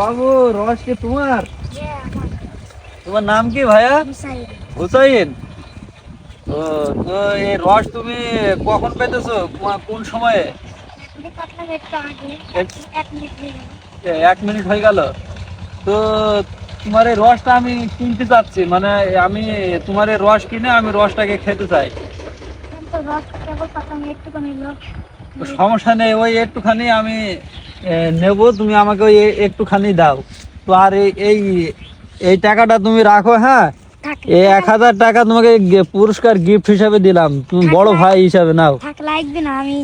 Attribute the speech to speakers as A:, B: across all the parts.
A: বাবু রস কি তোমার তোমার নাম কি ভাইয়া? হুসাইন। তো এই রস তুমি কখন পেতেছো? কোন সময়ে? এক মিনিট হয়ে গেল। তো তোমার এই রসটা আমি কিনতে চাচ্ছি। মানে আমি তোমার এই রস কিনে আমি রসটাকে খেতে চাই। সমস্যা নেই ওই একটুখানি আমি নেব তুমি আমাকে ওই একটুখানি দাও। তো আর এই এই টাকাটা তুমি রাখো হ্যাঁ? এই এক হাজার টাকা তোমাকে পুরস্কার গিফট হিসাবে দিলাম। তুমি বড় ভাই হিসাবে নাও।
B: লাগবে না আমি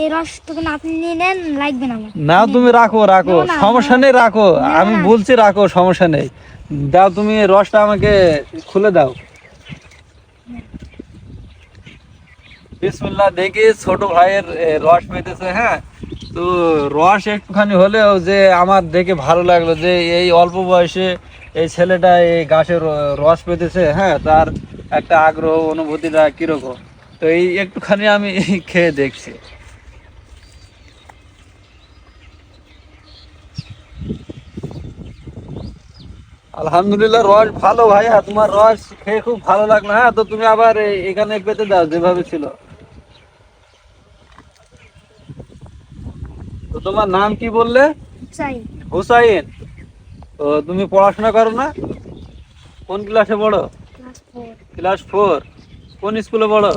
B: এই রস তখন আপনি নেন লাগবে না
A: তুমি রাখো রাখো। সমস্যা নেই রাখো। আমি বলছি রাখো সমস্যা নেই। দাও তুমি রসটা আমাকে খুলে দাও। বিসমুল্লাহ দেখি ছোট ভাইয়ের রস পেতেছে হ্যাঁ? তো রস একটুখানি হলেও যে আমার দেখে ভালো লাগল যে এই অল্প বয়সে এই ছেলেটা এই গাছের রস পেতেছে হ্যাঁ তার একটা আগ্রহ, অনুভূতিটা কীরকম? তো এই একটুখানি আমি খেয়ে দেখছি। আলহামদুলিল্লাহ, রস ভালো ভাইয়া, তোমার রস খেয়ে খুব ভালো লাগল। হ্যাঁ তো তুমি আবার এখানে পেতে দাও, যেভাবে ছিল। তো তোমার নাম কি বললে? হুসাইন। তো তুমি পড়াশোনা করো না? কোন ক্লাসে পড়ো?
B: ক্লাস ফোর
A: কোন স্কুলে পড়ো?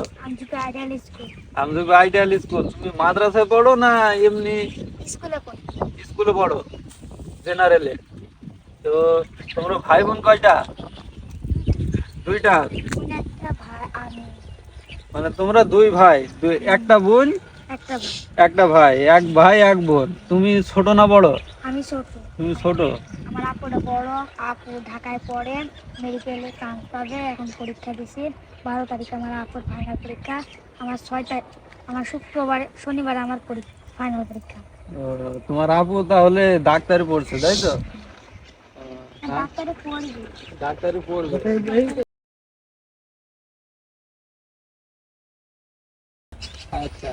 B: আমি যদি আইডিয়াল স্কুল।
A: তুমি মাদ্রাসায় পড়ো না এমনি
B: স্কুলে পড়ো।
A: জেনারেলে তো তোমরা ভাই বোন কয়টা? দুইটা। মানে তোমরা দুই ভাই একটা বোন
B: একটা ভাই।
A: একটা ভাই এক ভাই এক বোন। তুমি ছোট না বড়?
B: আমি ছোট।
A: তুমি ছোট?
B: আমার আপুটা বড়। আপু ঢাকায় পড়ে মেডিকেলে চান্স পাবে এখন পরীক্ষা দিছি। বারো তারিখে আমার আপুর ফাইনাল পরীক্ষা। আমার ছয় তারিখ আমার শুক্রবার শনিবার আমার পরীক্ষা ফাইনাল পরীক্ষা।
A: তোমার আপু তাহলে ডাক্তারি পড়ছে তাই তো? হ্যাঁ,
B: ডাক্তারে
A: ডাক্তারি পড়বে। আচ্ছা।